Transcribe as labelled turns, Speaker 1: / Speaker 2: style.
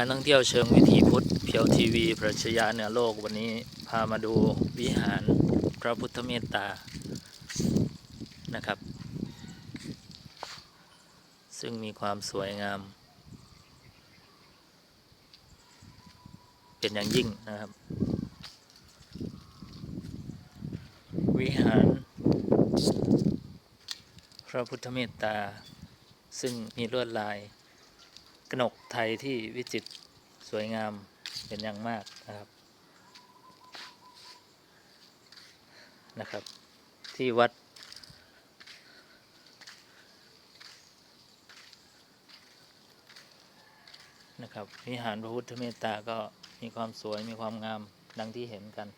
Speaker 1: การท่องเที่ยวเชิงวิถีพุทธเพียวทีวีปรัชญาเหนือโลกวันนี้พามาดูวิหารพระพุทธเมตตานะครับ ซึ่งมีความสวยงาม เป็นอย่างยิ่งนะครับ วิหารพระพุทธเมตตา ซึ่งมีลวดลาย กนกไทยที่วิจิตรสวยงามเป็นอย่างมากนะครับนะครับ ที่วัด นะครับวิหารพระพุทธเมตตาก็มีความสวยมีความงามดังที่เห็นกัน